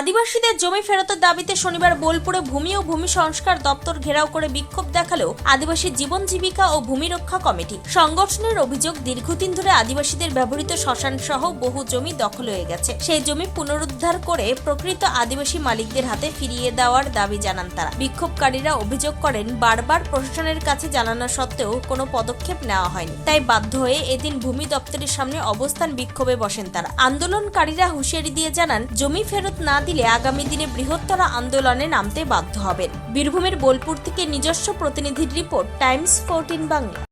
আদিবাসীদের জমি ফেরতের দাবিতে শনিবার বোলপুরে ভূমি ও ভূমি সংস্কার দপ্তর ঘেরাও করে বিক্ষোভ দেখাল আদিবাসী জীবন জীবিকা ও ভূমি রক্ষা কমিটি। সংগঠনের অভিযোগ, দীর্ঘদিন ধরে আদিবাসীদের ব্যবহৃত শ্মশান সহ বহু জমি দখল হয়ে গেছে। সেই জমি পুনরুদ্ধার করে প্রকৃত আদিবাসী মালিকদের হাতে ফিরিয়ে দেওয়ার দাবি জানান তারা। বিক্ষোভকারীরা অভিযোগ করেন, বারবার প্রশাসনের কাছে জানানো সত্ত্বেও কোনো পদক্ষেপ নেওয়া হয়নি। তাই বাধ্য হয়ে এদিন ভূমি দপ্তরের সামনে অবস্থান বিক্ষোভে বসেন তারা। আন্দোলনকারীরা হুঁশিয়ারি দিয়ে জানান, জমি ফেরত না দিলে আগামী দিনে বৃহত্তর আন্দোলনে নামতে বাধ্য হবেন। বীরভূমের বোলপুর থেকে নিজস্ব প্রতিনিধির রিপোর্ট, টাইমস ফোরটিন বাংলা।